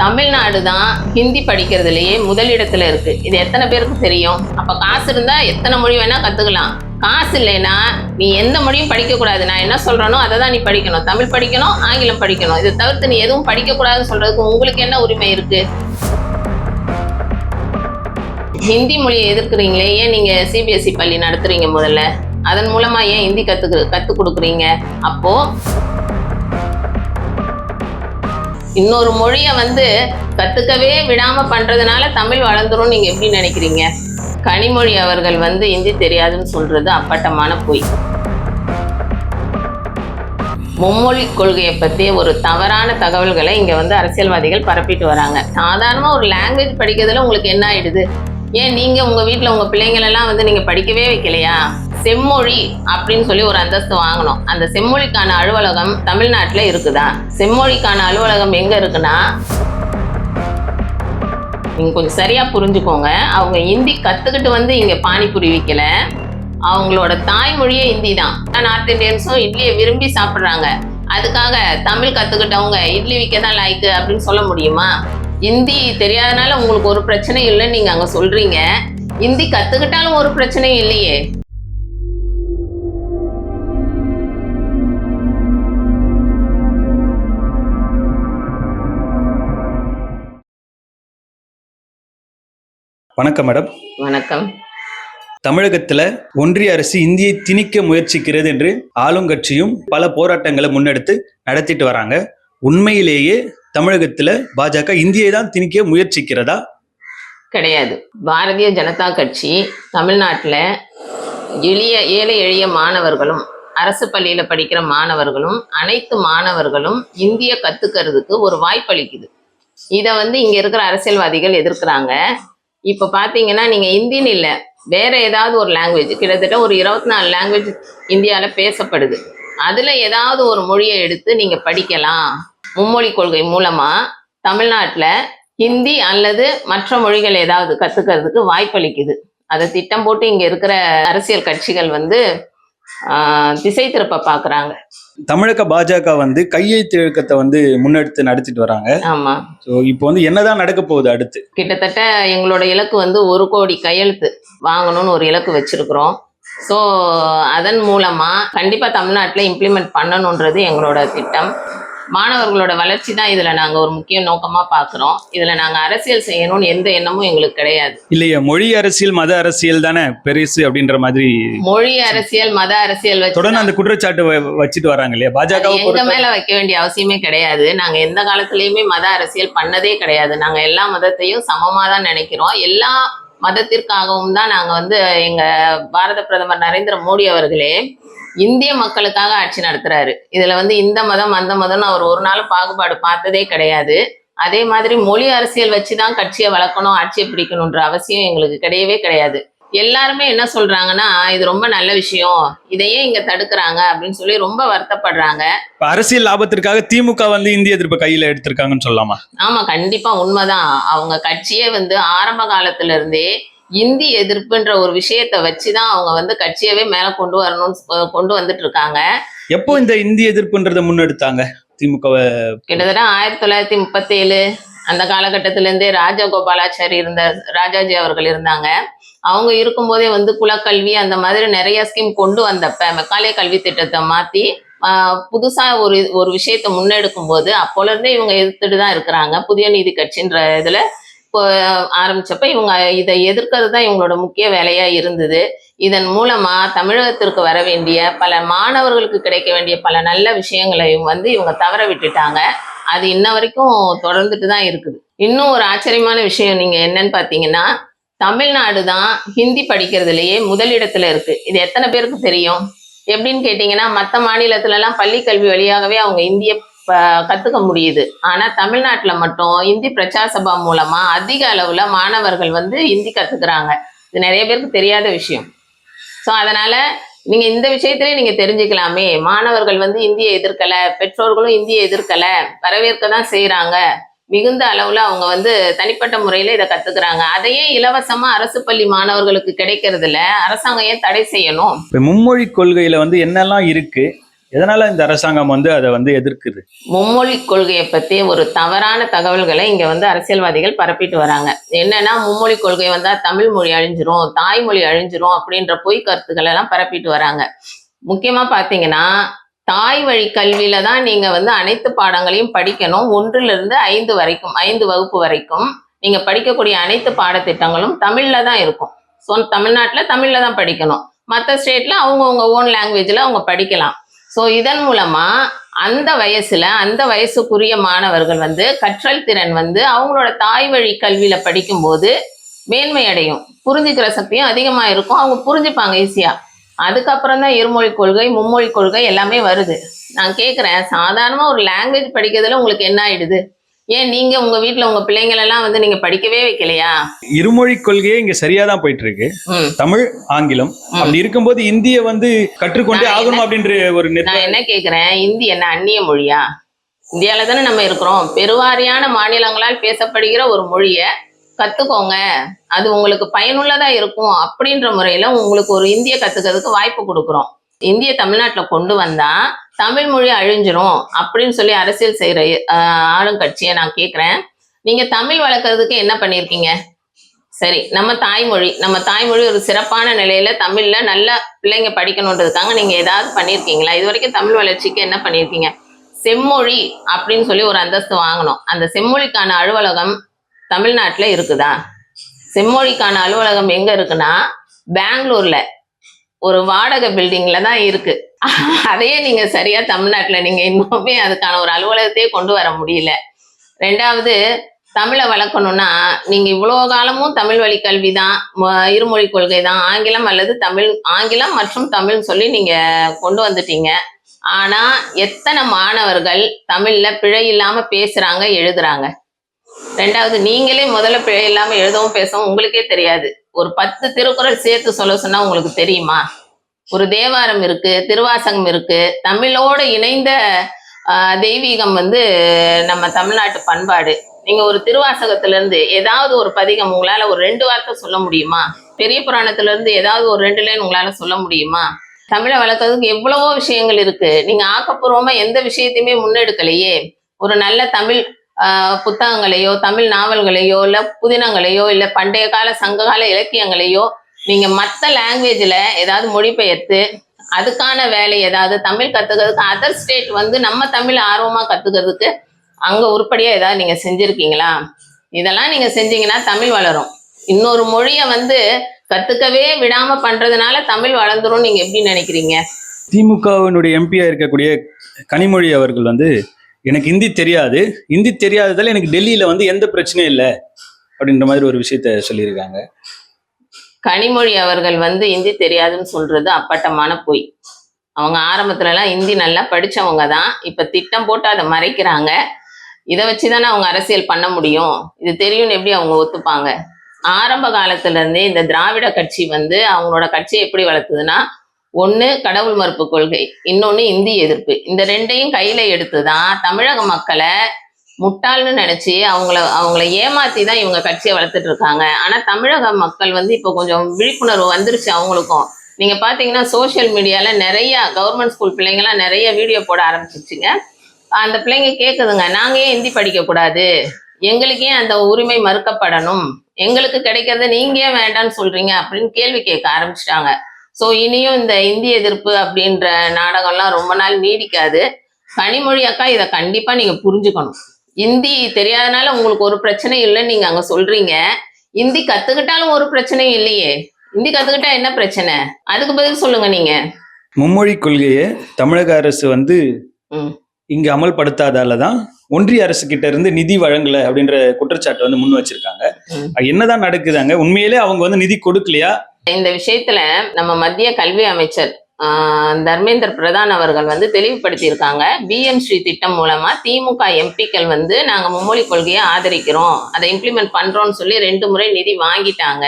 தமிழ்நாடு தான் ஹிந்தி படிக்கிறதுலயே முதலிடத்துல இருக்கு. இது எத்தனை பேருக்கு தெரியும்? அப்ப காசு இருந்தா எத்தனை மொழி வேணா கத்துக்கலாம். காசு இல்லைன்னா நீ எந்த மொழியும் படிக்க கூடாது. நான் என்ன சொல்றேனோ அதை தான் நீ படிக்கணும். தமிழ் படிக்கணும் ஆங்கிலம் படிக்கணும். இதை தவிர்த்து நீ எதுவும் படிக்க கூடாதுன்னு சொல்றதுக்கு உங்களுக்கு என்ன உரிமை இருக்கு? ஹிந்தி மொழியை எதிர்க்கிறீங்களே ஏன் நீங்க சிபிஎஸ்இ பள்ளி நடத்துறீங்க முதல்ல? அதன் மூலமா ஏன் ஹிந்தி கத்துக்கு கத்து கொடுக்குறீங்க? அப்போ இன்னொரு மொழியை வந்து கத்துக்கவே விடாம பண்றதுனால தமிழ் வளர்ந்துரும் நீங்க எப்படி நினைக்கிறீங்க? கனிமொழி அவர்கள் வந்து இந்தி தெரியாதுன்னு சொல்றது அப்பட்டமான பொய். மும்மொழி கொள்கையை பற்றி ஒரு தவறான தகவல்களை இங்கே வந்து அரசியல்வாதிகள் பரப்பிட்டு வராங்க. சாதாரணமாக ஒரு லாங்குவேஜ் படிக்கிறதுல உங்களுக்கு என்ன ஆயிடுது? ஏன் நீங்கள் உங்கள் வீட்டில் உங்கள் பிள்ளைங்களெல்லாம் வந்து நீங்கள் படிக்கவே வைக்கலையா? செம்மொழி அப்படின்னு சொல்லி ஒரு அந்தஸ்து வாங்கணும். அந்த செம்மொழிக்கான அலுவலகம் தமிழ்நாட்டில் இருக்குதா? செம்மொழிக்கான அலுவலகம் எங்கே இருக்குன்னா நீங்கள் கொஞ்சம் சரியாக புரிஞ்சுக்கோங்க. அவங்க ஹிந்தி கற்றுக்கிட்டு வந்து இங்கே பானிபுரி விற்கல அவங்களோட தாய்மொழியே ஹிந்தி தான். நார்த் இந்தியன்ஸும் இட்லியை விரும்பி சாப்பிட்றாங்க. அதுக்காக தமிழ் கற்றுக்கிட்டவங்க இட்லி விற்க தான் லாய்க்கு அப்படின்னு சொல்ல முடியுமா? ஹிந்தி தெரியாதனால உங்களுக்கு ஒரு பிரச்சனையும் இல்லைன்னு நீங்கள் அங்கே சொல்கிறீங்க ஹிந்தி கற்றுக்கிட்டாலும் ஒரு பிரச்சனையும் இல்லையே. வணக்கம் மேடம். வணக்கம். தமிழகத்துல ஒன்றிய அரசு இந்தியை திணிக்க முயற்சிக்கிறது என்று ஆளுங்கட்சியும் பல போராட்டங்களை முன்னெடுத்து நடத்திட்டு வராங்க. உண்மையிலேயே தமிழகத்துல பாஜக இந்தியை தான் திணிக்க முயற்சிக்கிறதா? கிடையாது. பாரதிய ஜனதா கட்சி தமிழ்நாட்டில் எளிய ஏழை எளிய மாணவர்களும் அரசு பள்ளியில் படிக்கிற மாணவர்களும் அனைத்து மாணவர்களும் இந்திய கற்றுக்கிறதுக்கு ஒரு வாய்ப்பளிக்குது. இதை வந்து இங்கே இருக்கிற அரசியல்வாதிகள் எதிர்க்கிறாங்க. இப்போ பார்த்தீங்கன்னா நீங்கள் இந்தின்னு இல்லை வேற ஏதாவது ஒரு லாங்குவேஜ் கிட்டத்தட்ட ஒரு இருபத்தி நாலு லாங்குவேஜ் இந்தியாவில் பேசப்படுது. அதில் ஏதாவது ஒரு மொழியை எடுத்து நீங்கள் படிக்கலாம். மும்மொழி கொள்கை மூலமாக தமிழ்நாட்டில் ஹிந்தி அல்லது மற்ற மொழிகள் ஏதாவது கத்துக்கிறதுக்கு வாய்ப்பளிக்குது. அதை திட்டம் போட்டு இங்க இருக்கிற அரசியல் கட்சிகள் வந்து ஆஹ், திசை திருப்ப பாக்குறாங்க. தமிழக பாஜக வந்து கையெழுத்து இயக்கத்தை வந்து முன்னெடுத்து நடத்திட்டு வராங்க. ஆமா. ஸோ இப்போ வந்து என்னதான் நடக்க போகுது அடுத்து? கிட்டத்தட்ட எங்களோட இலக்கு வந்து ஒரு கோடி கையெழுத்து வாங்கணும்னு ஒரு இலக்கு வச்சிருக்கிறோம். ஸோ அதன் மூலமா கண்டிப்பா தமிழ்நாட்டில் இம்ப்ளிமெண்ட் பண்ணணுன்றது எங்களோட திட்டம். மாணவர்களோட வளர்ச்சி தான் இதுல நாங்க ஒரு முக்கிய நோக்கமா பார்க்குறோம் இதுல நாங்க அரசியல் செய்யணும்னு எந்த எண்ணமும் எங்களுக்கு கிடையாது. இல்லையா மொழி அரசியல் மத அரசியல் தானே பெருசு அப்படின்ற மாதிரி மொழி அரசியல் மத அரசியல் வச்சு தொடர்ந்து அந்த குற்றச்சாட்டு வச்சுட்டு வராங்க இல்லையா? பாஜக எங்க மேல வைக்க வேண்டிய அவசியமே கிடையாது. நாங்க எந்த காலத்திலயுமே மத அரசியல் பண்ணதே கிடையாது. நாங்க எல்லா மதத்தையும் சமமா தான் நினைக்கிறோம். எல்லா மதத்திற்காகவும் தான் நாங்கள் வந்து எங்கள் பாரத பிரதமர் நரேந்திர மோடி அவர்களே இந்திய மக்களுக்காக ஆட்சி நடத்துறாரு. இதுல வந்து இந்த மதம் அந்த மதம்னு அவர் ஒரு நாள் பாகுபாடு பார்த்ததே கிடையாது. அதே மாதிரி மொழி அரசியல் வச்சுதான் கட்சியை வளர்க்கணும் ஆட்சியை பிடிக்கணுன்ற அவசியம் எங்களுக்கு கிடையவே கிடையாது. எல்லாருமே என்ன சொல்றாங்கன்னா இது ரொம்ப நல்ல விஷயம் இதையே இங்க தடுக்கிறாங்க அப்படின்னு சொல்லி ரொம்ப வருத்தப்படுறாங்க. இப்ப அரசியல் லாபத்திற்காக திமுக வந்து இந்திய எதிர்ப்பை கையில எடுத்திருக்காங்கன்னு சொல்லலாமா? ஆமா கண்டிப்பா உண்மைதான். அவங்க கட்சியே வந்து ஆரம்ப காலத்துல இருந்தே இந்தி எதிர்ப்புன்ற ஒரு விஷயத்த வச்சுதான் அவங்க வந்து கட்சியவே மேல கொண்டு வரணும்னு கொண்டு வந்துட்டு இருக்காங்க. எப்போ இந்த இந்திய எதிர்ப்புன்றதை முன்னெடுத்தாங்க திமுக கிட்டத்தட்ட ஆயிரத்தி தொள்ளாயிரத்தி முப்பத்தேழு அந்த காலகட்டத்தில இருந்தே ராஜகோபாலாச்சாரி இருந்த ராஜாஜி அவர்கள் இருந்தாங்க. அவங்க இருக்கும்போதே வந்து குலக்கல்வி அந்த மாதிரி நிறைய ஸ்கீம் கொண்டு வந்தப்ப மெக்காலே கல்வி திட்டத்தை மாத்தி புதுசா ஒரு ஒரு விஷயத்தை முன்னெடுக்கும் போது அப்போல இருந்தே இவங்க எதிர்த்துட்டு தான் இருக்கிறாங்க. புதிய நீதி கட்சின்ற இதுல இப்போ ஆரம்பிச்சப்ப இவங்க இதை எதிர்க்கிறது தான் இவங்களோட முக்கிய வேலையா இருந்தது. இதன் மூலமா தமிழகத்திற்கு வர வேண்டிய பல மாணவர்களுக்கு கிடைக்க வேண்டிய பல நல்ல விஷயங்களையும் வந்து இவங்க தவற விட்டுட்டாங்க. அது இன்ன வரைக்கும் தொடர்ந்துட்டு தான் இருக்குது. இன்னும் ஒரு ஆச்சரியமான விஷயம் நீங்க என்னன்னு பாத்தீங்கன்னா தமிழ்நாடு தான் ஹிந்தி படிக்கிறதுலயே முதலிடத்துல இருக்கு. இது எத்தனை பேருக்கு தெரியும்? எப்படின்னு கேட்டீங்கன்னா மற்ற மாநிலத்துல எல்லாம் பள்ளி கல்வி வழியாகவே அவங்க இந்திய ப- கத்துக்க முடியுது. ஆனா தமிழ்நாட்டுல மட்டும் இந்தி பிரச்சார சபா மூலமா அதிக அளவுல மாணவர்கள் வந்து ஹிந்தி கத்துக்கிறாங்க. இது நிறைய பேருக்கு தெரியாத விஷயம். ஸோ அதனால நீங்க இந்த விஷயத்திலே நீங்க தெரிஞ்சுக்கலாமே. மாணவர்கள் வந்து இந்தியை எதிர்க்கல பெற்றோர்களும் இந்தியை எதிர்க்கல வரவேற்க தான் செய்யறாங்க மிகுந்த அளவுல அவங்க வந்து தனிப்பட்ட முறையில இதை கத்துக்கிறாங்க. அதையே இலவசமா அரசு பள்ளி மாணவர்களுக்கு கிடைக்கிறது இல்ல அரசாங்கம் ஏன் தடை செய்யணும்? இப்ப மும்மொழி கொள்கையில வந்து என்னெல்லாம் இருக்கு? எதனால இந்த அரசாங்கம் வந்து அதை வந்து எதிர்க்குது? மும்மொழி கொள்கையை பத்தி ஒரு தவறான தகவல்களை இங்க வந்து அரசியல்வாதிகள் பரப்பிட்டு வராங்க. என்னன்னா மும்மொழி கொள்கை வந்தா தமிழ் மொழி அழிஞ்சிரும் தாய்மொழி அழிஞ்சிரும் அப்படின்ற பொய் கருத்துக்கள் எல்லாம் பரப்பிட்டு வராங்க. முக்கியமா பாத்தீங்கன்னா தாய் வழி கல்வியில தான் நீங்க வந்து அனைத்து பாடங்களையும் படிக்கணும். ஒன்றுல இருந்து ஐந்து வரைக்கும் ஐந்து வகுப்பு வரைக்கும் நீங்க படிக்கக்கூடிய அனைத்து பாடத்திட்டங்களும் தமிழ்ல தான் இருக்கும். ஸோ தமிழ்நாட்டில் தமிழ்ல தான் படிக்கணும். மற்ற ஸ்டேட்ல அவங்கவுங்க ஓன் லாங்குவேஜ்ல அவங்க படிக்கலாம். ஸோ இதன் மூலமா அந்த வயசுல அந்த வயசுக்குரிய மாணவர்கள் வந்து கற்றல் திறன் வந்து அவங்களோட தாய் வழி கல்வியில படிக்கும்போது மேன்மை அடையும் புரிஞ்சுக்கிற சக்தியும் அதிகமாக இருக்கும். அவங்க புரிஞ்சுப்பாங்க ஈஸியாக அதுக்கப்புறம் தான் இருமொழி கொள்கை மும்மொழி கொள்கை எல்லாமே வருது. நான் கேட்குறேன் சாதாரணமா ஒரு லாங்குவேஜ் படிக்கிறதுல உங்களுக்கு என்ன ஆயிடுது? ஏன் நீங்க உங்க வீட்ல உங்க பிள்ளைங்களெல்லாம் வந்து நீங்க படிக்கவே வைக்கலையா? இருமொழி கொள்கையே இங்க சரியா தான் போயிட்டு இருக்கு தமிழ் ஆங்கிலம் அப்படி இருக்கும்போது இந்திய வந்து கற்றுக்கொண்டே ஆகணும் அப்படின்ற ஒரு நான் என்ன கேக்குறேன்? இந்தி என்ன அந்நிய மொழியா? இந்தியால தானே நம்ம இருக்கிறோம். பெருவாரியான மாநிலங்களால் பேசப்படுகிற ஒரு மொழியை கத்துக்கோங்க. அது உங்களுக்கு பயனுள்ளதா இருக்கும் அப்படின்ற முறையில உங்களுக்கு ஒரு இந்திய கத்துக்கிறதுக்கு வாய்ப்பு கொடுக்குறோம். இந்திய தமிழ்நாட்டில் கொண்டு வந்தா தமிழ் மொழி அழிஞ்சிரும் அப்படின்னு சொல்லி அரசியல் செய்யற ஆளும் ஆளுங்கட்சியை நான் கேட்குறேன் நீங்க தமிழ் வளர்க்கறதுக்கு என்ன பண்ணியிருக்கீங்க சரி நம்ம தாய்மொழி நம்ம தாய்மொழி ஒரு சிறப்பான நிலையில தமிழ்ல நல்ல பிள்ளைங்க படிக்கணுன்றதுக்காக நீங்க ஏதாவது பண்ணியிருக்கீங்களா இது வரைக்கும் தமிழ் வளர்ச்சிக்கு என்ன பண்ணியிருக்கீங்க செம்மொழி அப்படின்னு சொல்லி ஒரு அந்தஸ்து வாங்கணும். அந்த செம்மொழிக்கான அலுவலகம் தமிழ்நாட்டில் இருக்குதா? செம்மொழிக்கான அலுவலகம் எங்க இருக்குன்னா பெங்களூர்ல. ஒரு வாடகை பில்டிங்ல தான் இருக்கு. அதையே நீங்க சரியா தமிழ்நாட்டுல நீங்க இன்னுமே அதுக்கான ஒரு அலுவலகத்தையே கொண்டு வர முடியல. ரெண்டாவது தமிழை வளர்க்கணும்னா நீங்க இவ்வளோ காலமும் தமிழ் வழி கல்வி தான் இருமொழி கொள்கை தான் ஆங்கிலம் அல்லது தமிழ் ஆங்கிலம் மற்றும் தமிழ்னு சொல்லி நீங்க கொண்டு வந்துட்டீங்க. ஆனா எத்தனை மாணவர்கள் தமிழ்ல பிழை இல்லாம பேசுறாங்க எழுதுறாங்க? ரெண்டாவது நீங்களே முதல்ல பிழை இல்லாம எழுதவும் பேசவும் உங்களுக்கே தெரியாது. ஒரு பத்து திருக்குறள் சேர்த்து சொல்ல சொன்னா உங்களுக்கு தெரியுமா? ஒரு தேவாரம் இருக்கு திருவாசகம் இருக்கு. தமிழோட இணைந்த ஆஹ், தெய்வீகம் வந்து நம்ம தமிழ்நாட்டு பண்பாடு. நீங்க ஒரு திருவாசகத்துல இருந்து ஏதாவது ஒரு பதிகம் உங்களால ஒரு ரெண்டு வார்த்தை சொல்ல முடியுமா? பெரிய புராணத்துல இருந்து ஏதாவது ஒரு ரெண்டு லைன் உங்களால சொல்ல முடியுமா? தமிழை வளர்க்கறதுக்கு எவ்வளவோ விஷயங்கள் இருக்கு. நீங்க ஆக்கப்பூர்வமா எந்த விஷயத்தையுமே முன்னெடுக்கலையே. ஒரு நல்ல தமிழ் புத்தகங்களையோ தமிழ் நாவல்களையோ இல்ல புதினங்களையோ இல்ல பண்டைய கால சங்ககால இலக்கியங்களையோ நீங்க மற்ற லாங்குவேஜ்ல ஏதாவது மொழிபெயர்த்து அதுக்கான வேலை ஏதாவது தமிழ் கத்துக்கிறதுக்கு அதர் ஸ்டேட் வந்து நம்ம தமிழ் ஆர்வமா கத்துக்கிறதுக்கு அங்க உருப்படியா ஏதாவது நீங்க செஞ்சிருக்கீங்களா? இதெல்லாம் நீங்க செஞ்சீங்கன்னா தமிழ் வளரும். இன்னொரு மொழியை வந்து கத்துக்கவே விடாம பண்றதுனால தமிழ் வளர்ந்துரும் நீங்க எப்படி நினைக்கிறீங்க? திமுகவினுடைய எம்பியா இருக்கக்கூடிய கனிமொழி அவர்கள் வந்து எனக்கு ஹிந்தி தெரியாது. ஹிந்தி தெரியாததால எனக்கு டெல்லியில வந்து எந்த பிரச்சனையும் இல்லை அப்படின்ற மாதிரி ஒரு விஷயத்த சொல்லியிருக்காங்க. கனிமொழி அவர்கள் வந்து ஹிந்தி தெரியாதுன்னு சொல்றது அப்பட்டமான பொய். அவங்க ஆரம்பத்துல எல்லாம் ஹிந்தி நல்லா படிச்சவங்க தான். இப்ப திட்டம் போட்டு அதை மறைக்கிறாங்க. இதை வச்சுதானே அவங்க அரசியல் பண்ண முடியும். இது தெரியும்னு எப்படி அவங்க ஒத்துப்பாங்க? ஆரம்ப காலத்துல இருந்தே இந்த திராவிட கட்சி வந்து அவங்களோட கட்சியை எப்படி வளர்த்துதுன்னா ஒன்று கடவுள் மறுப்பு கொள்கை இன்னொன்று இந்தி எதிர்ப்பு. இந்த ரெண்டையும் கையில எடுத்துதான் தமிழக மக்களை முட்டாள்னு நினைச்சு அவங்கள அவங்கள ஏமாத்தி தான் இவங்க கட்சியை வளர்த்துட்டு இருக்காங்க. ஆனா தமிழக மக்கள் வந்து இப்போ கொஞ்சம் விழிப்புணர்வு வந்துருச்சு அவங்களுக்கும். நீங்க பாத்தீங்கன்னா சோஷியல் மீடியால நிறைய கவர்மெண்ட் ஸ்கூல் பிள்ளைங்கலாம் நிறைய வீடியோ போட ஆரம்பிச்சிச்சுங்க அந்த பிள்ளைங்க கேக்குதுங்க நாங்க ஏன் ஹிந்தி படிக்க கூடாது எங்களுக்கு ஏன் அந்த உரிமை மறுக்கப்படணும். எங்களுக்கு கிடைக்கிறத நீங்க ஏன் வேண்டாம்னு சொல்றீங்க? அப்படின்னு கேள்வி கேட்க ஆரம்பிச்சிட்டாங்க. ஸோ இனியும் இந்த இந்தி எதிர்ப்பு அப்படின்ற நாடகம்லாம் ரொம்ப நாள் நீடிக்காது. கனிமொழி அக்கா இதை கண்டிப்பா நீங்க புரிஞ்சுக்கணும். இந்தி தெரியாதனால உங்களுக்கு ஒரு பிரச்சனை இல்லைன்னு நீங்க அங்க சொல்றீங்க. இந்தி கத்துக்கிட்டாலும் ஒரு பிரச்சனையும் இல்லையே. இந்தி கத்துக்கிட்டா என்ன பிரச்சனை? அதுக்கு பதில் சொல்லுங்க நீங்க. மும்மொழி கொள்கையை தமிழக அரசு வந்து. இங்க அமல்படுத்தாதால தான் ஒன்றிய அரசு கிட்ட இருந்து நிதி வழங்கல அப்படின்ற குற்றச்சாட்டு வந்து முன் வச்சிருக்காங்க. என்னதான் நடக்குதாங்க? உண்மையிலே அவங்க வந்து நிதி கொடுக்கலையா? இந்த விஷயத்துல நம்ம மத்திய கல்வி அமைச்சர் தர்மேந்திர பிரதான் அவர்கள் வந்து தெளிவுபடுத்தியிருக்காங்க. பிஎம் ஸ்ரீ திட்டம் மூலமா திமுக எம்பிக்கள் வந்து நாங்க மும்மொழி கொள்கையை ஆதரிக்கிறோம். அதை இம்ப்ளிமெண்ட் பண்றோம்னு சொல்லி ரெண்டு முறை நிதி வாங்கிட்டாங்க.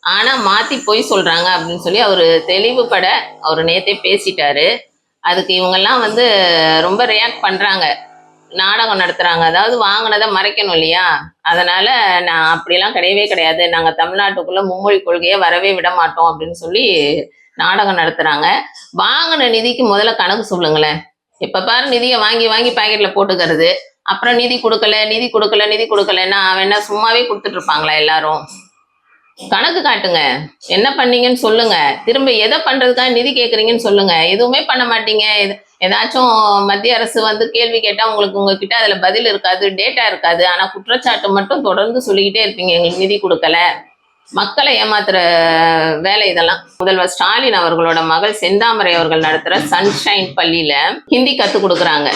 ஆனா மாத்தி போய் சொல்றாங்க அப்படின்னு சொல்லி அவரு தெளிவுபட அவர் நேத்தே பேசிட்டாரு. அதுக்கு இவங்கெல்லாம் வந்து ரொம்ப ரியாக்ட் பண்றாங்க. நாடகம் நடத்துறாங்க. அதாவது வாங்கினதை மறைக்கணும் இல்லையா? அதனால நான் அப்படிலாம் கிடையவே கிடையாது. நாங்க தமிழ்நாட்டுக்குள்ள மும்மொழி கொள்கையை வரவே விட மாட்டோம் அப்படின்னு சொல்லி நாடகம் நடத்துறாங்க. வாங்கின நிதிக்கு முதல்ல கணக்கு சொல்லுங்களேன். எப்ப பாரு நிதியை வாங்கி வாங்கி பாக்கெட்ல போட்டுக்கிறது. அப்புறம் நிதி கொடுக்கல நிதி கொடுக்கல நிதி கொடுக்கலன்னா அவன் என்ன சும்மாவே கொடுத்துட்டு இருப்பாங்களா எல்லாரும்? கணக்கு காட்டுங்க. என்ன பண்ணீங்கன்னு சொல்லுங்க. திரும்ப எதை பண்றதுக்காக நிதி கேக்குறீங்கன்னு சொல்லுங்க. எதுவுமே பண்ண மாட்டீங்க. ஏதாச்சும் மத்திய அரசு வந்து கேள்வி கேட்டா உங்களுக்கு உங்ககிட்ட அதுல பதில் இருக்காது டேட்டா இருக்காது. ஆனா குற்றச்சாட்டு மட்டும் தொடர்ந்து சொல்லிக்கிட்டே இருப்பீங்க. எங்களுக்கு நிதி கொடுக்கல. மக்களை ஏமாத்துற வேலை இதெல்லாம். முதல்வர் ஸ்டாலின் அவர்களோட மகள் செந்தாமரை அவர்கள் நடத்துற சன்ஷைன் பள்ளியில ஹிந்தி கத்து கொடுக்குறாங்க.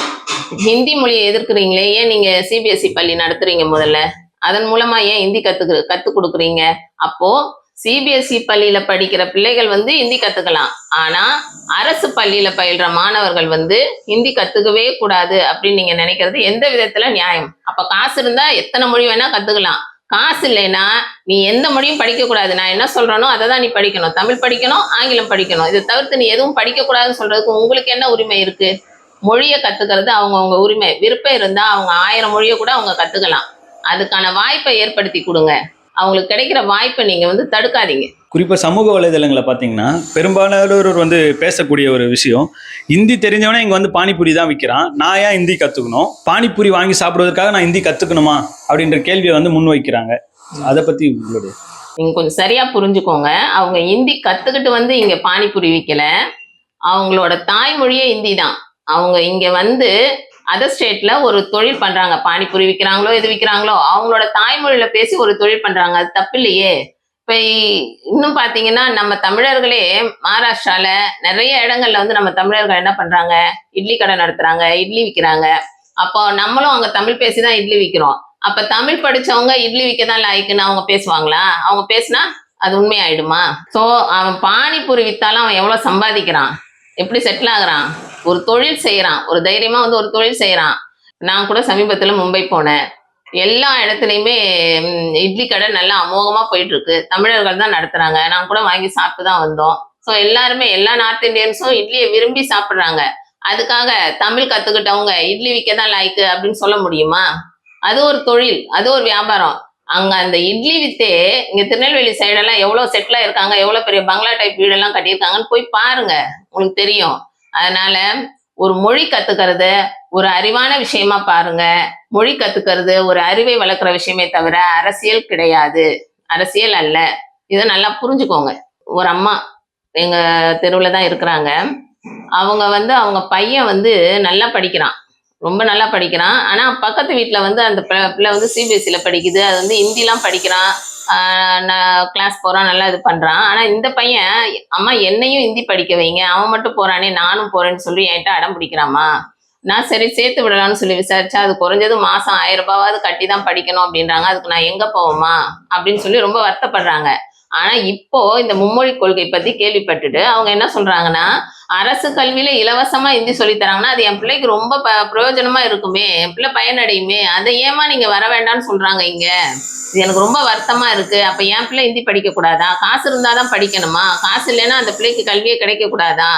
ஹிந்தி மொழியை எதிர்க்கிறீங்களே? ஏன் நீங்க சிபிஎஸ்சி பள்ளி நடத்துறீங்க முதல்ல? அதன் மூலமா ஏன் ஹிந்தி கற்றுக்கு கத்து கொடுக்குறீங்க? அப்போ சிபிஎஸ்இ பள்ளியில படிக்கிற பிள்ளைகள் வந்து ஹிந்தி கத்துக்கலாம். ஆனா அரசு பள்ளியில பயில்ற மாணவர்கள் வந்து ஹிந்தி கத்துக்கவே கூடாது அப்படின்னு நீங்க நினைக்கிறது எந்த விதத்துல நியாயம்? அப்ப காசு இருந்தா எத்தனை மொழி வேணா கத்துக்கலாம். காசு இல்லைன்னா நீ எந்த மொழியும் படிக்க கூடாது. நான் என்ன சொல்றேனோ அதை தான் நீ படிக்கணும். தமிழ் படிக்கணும் ஆங்கிலம் படிக்கணும். இதை தவிர்த்து நீ எதுவும் படிக்க கூடாதுன்னு சொல்றதுக்கு உங்களுக்கு என்ன உரிமை இருக்கு? மொழியை கத்துக்கிறது அவங்கவுங்க உரிமை. விருப்பம் இருந்தா அவங்க ஆயிரம் மொழியை கூட அவங்க கத்துக்கலாம். அதுக்கான வாய்ப்பை ஏற்படுத்தி கொடுங்க. அவங்களுக்கு கிடைக்கிற வாய்ப்பை நீங்க வந்து தடுக்காதீங்க. குறிப்பா சமூக வலைதளங்களை பார்த்தீங்கன்னா பெரும்பாலானோர் வந்து பேசக்கூடிய ஒரு விஷயம் ஹிந்தி தெரிஞ்சவனே இங்க வந்து பானிபூரி தான் விற்கிறான் நான் ஏன் ஹிந்தி கத்துக்கணும்? பானிபூரி வாங்கி சாப்பிடுவதற்காக நான் ஹிந்தி கத்துக்கணுமா? அப்படின்ற கேள்வியை வந்து முன் வைக்கிறாங்க அதை பத்தி உங்களுடைய நீங்க கொஞ்சம் சரியா புரிஞ்சுக்கோங்க. அவங்க ஹிந்தி கத்துக்கிட்டு வந்து இங்க பானிபூரி விற்கல அவங்களோட தாய்மொழியே ஹிந்தி தான். அவங்க இங்க வந்து அதர் ஸ்டேட்ல ஒரு தொழில் பண்றாங்க. பானிபூரி விற்கிறாங்களோ எது விற்கிறாங்களோ அவங்களோட தாய்மொழியில பேசி ஒரு தொழில் பண்றாங்க. அது தப்பு இல்லையே. இப்ப இன்னும் பாத்தீங்கன்னா நம்ம தமிழர்களே மகாராஷ்டிரால நிறைய இடங்கள்ல வந்து நம்ம தமிழர்கள் என்ன பண்றாங்க? இட்லி கடை நடத்துறாங்க இட்லி விற்கிறாங்க அப்போ நம்மளும் அங்க தமிழ் பேசி தான் இட்லி விற்கிறோம் அப்ப தமிழ் படிச்சவங்க இட்லி விற்க தான் லாய்க்குன்னு அவங்க பேசுவாங்களா? அவங்க பேசினா அது உண்மையாயிடுமா? சோ அவன் பானிபூரி வித்தாலும் அவன் எவ்வளவு சம்பாதிக்கிறான்? எப்படி செட்டில் ஆகுறான்? ஒரு தொழில் செய்யறான் ஒரு தைரியமா வந்து ஒரு தொழில் செய்யறான் நான் கூட சமீபத்துல மும்பை போனேன். எல்லா இடத்துலையுமே இட்லி கடை நல்லா அமோகமா போயிட்டு இருக்கு தமிழர்கள் தான் நடத்துறாங்க. நான் கூட வாங்கி சாப்பிட்டு தான் வந்தோம். ஸோ எல்லாருமே எல்லா நார்த் இந்தியன்ஸும் இட்லியை விரும்பி சாப்பிட்றாங்க. அதுக்காக தமிழ் கத்துக்கிட்டவங்க இட்லி விற்க தான் லாய்க்கு அப்படின்னு சொல்ல முடியுமா? அது ஒரு தொழில். அது ஒரு வியாபாரம். அங்க அந்த இட்லி வித்தே இங்க திருநெல்வேலி சைடெல்லாம் எவ்வளவு செட்டிலா இருக்காங்க எவ்வளவு பெரிய பங்களா டைப் வீடெல்லாம் கட்டியிருக்காங்கன்னு போய் பாருங்க. உங்களுக்கு தெரியும். அதனால ஒரு மொழி கத்துக்கிறது ஒரு அறிவான விஷயமா பாருங்க. மொழி கத்துக்கிறது ஒரு அறிவை வளர்க்குற விஷயமே தவிர அரசியல் கிடையாது. அரசியல் அல்ல. இதை நல்லா புரிஞ்சுக்கோங்க. ஒரு அம்மா எங்க தெருவில் தான் இருக்கிறாங்க. அவங்க வந்து அவங்க பையன் வந்து நல்லா படிக்கிறான். ரொம்ப நல்லா படிக்கிறான். ஆனால் பக்கத்து வீட்டில் வந்து அந்த பிள்ளை வந்து சிபிஎஸ்சியில் படிக்குது. அது வந்து ஹிந்திலாம் படிக்கிறான். நான் கிளாஸ் போகிறான் நல்லா இது பண்ணுறான் ஆனால் இந்த பையன் அம்மா என்னையும் ஹிந்தி படிக்க வைங்க. அவன் மட்டும் போகிறானே நானும் போறேன்னு சொல்லி என்கிட்ட அடம் பிடிக்கிறாமா நான் சரி சேர்த்து விடலாம்னு சொல்லி விசாரிச்சா அது குறைஞ்சது மாசம் ஆயிரம் ரூபாவது கட்டி தான் படிக்கணும் அப்படின்றாங்க. அதுக்கு நான் எங்கே போவோமா அப்படின்னு சொல்லி ரொம்ப வருத்தப்படுறாங்க. ஆனால் இப்போ இந்த மும்மொழி கொள்கை பற்றி கேள்விப்பட்டுட்டு அவங்க என்ன சொல்றாங்கன்னா அரசு கல்வியில இலவசமா ஹிந்தி சொல்லி தராங்கன்னா அது என் பிள்ளைக்கு ரொம்ப பிரயோஜனமா இருக்குமே. என் பிள்ளை பயனடையுமே. அதை ஏமா நீங்க வர வேண்டாம்னு சொல்றாங்க இங்க? இது எனக்கு ரொம்ப வருத்தமா இருக்கு. அப்ப என் பிள்ளை ஹிந்தி படிக்க கூடாதா காசு இருந்தாதான் படிக்கணுமா? காசு இல்லைன்னா அந்த பிள்ளைக்கு கல்வியே கிடைக்க கூடாதா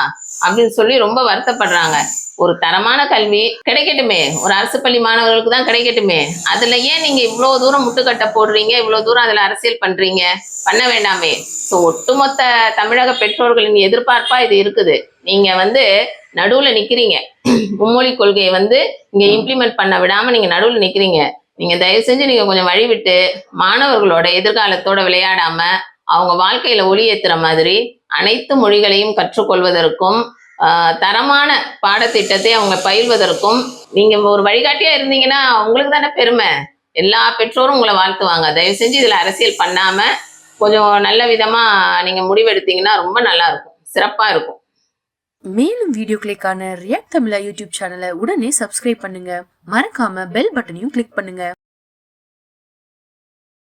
அப்படின்னு சொல்லி ரொம்ப வருத்தப்படுறாங்க. ஒரு தரமான கல்வி கிடைக்கட்டுமே. ஒரு அரசு பள்ளி மாணவர்களுக்கு தான் கிடைக்கட்டுமே. அதுல ஏன் நீங்க இவ்வளவு தூரம் முட்டுக்கட்டை போடுறீங்க? இவ்வளவு தூரம் அதுல அரசியல் பண்றீங்க? பண்ண வேண்டாமே. ஸோ ஒட்டுமொத்த தமிழக பெற்றோர்களின் எதிர்பார்ப்பா இது இருக்குது. நீங்க வந்து நடுவுல நிக்கிறீங்க. மும்மொழி கொள்கையை வந்து இங்க இம்ப்ளிமெண்ட் பண்ண விடாம நீங்க நடுவுல நிக்கிறீங்க. நீங்க தயவு செஞ்சு நீங்க கொஞ்சம் வழிவிட்டு மாணவர்களோட எதிர்காலத்தோட விளையாடாம அவங்க வாழ்க்கையில ஒளி ஏத்துற மாதிரி அனைத்து மொழிகளையும் கற்றுக்கொள்வதற்கும் தரமான பாடத்திட்டத்தை அவங்க பயில்வதற்கும் நீங்க ஒரு வழிகாட்டியா இருந்தீங்கன்னா உங்களுக்கு தானே பெருமை. எல்லா பெற்றோரும் உங்களை வாழ்த்துவாங்க. தயவு செஞ்சு இதுல அரசியல் பண்ணாம கொஞ்சம் நல்ல விதமா நீங்க முடிவெடுத்தீங்கன்னா ரொம்ப நல்லா இருக்கும். சிறப்பா இருக்கும். மேலும் வீடியோக்களுக்கான ரியாக்ட் தமிழா யூடியூப் சேனலை உடனே சப்ஸ்கிரைப் பண்ணுங்க. மறக்காம பெல் பட்டனையும் கிளிக் பண்ணுங்க.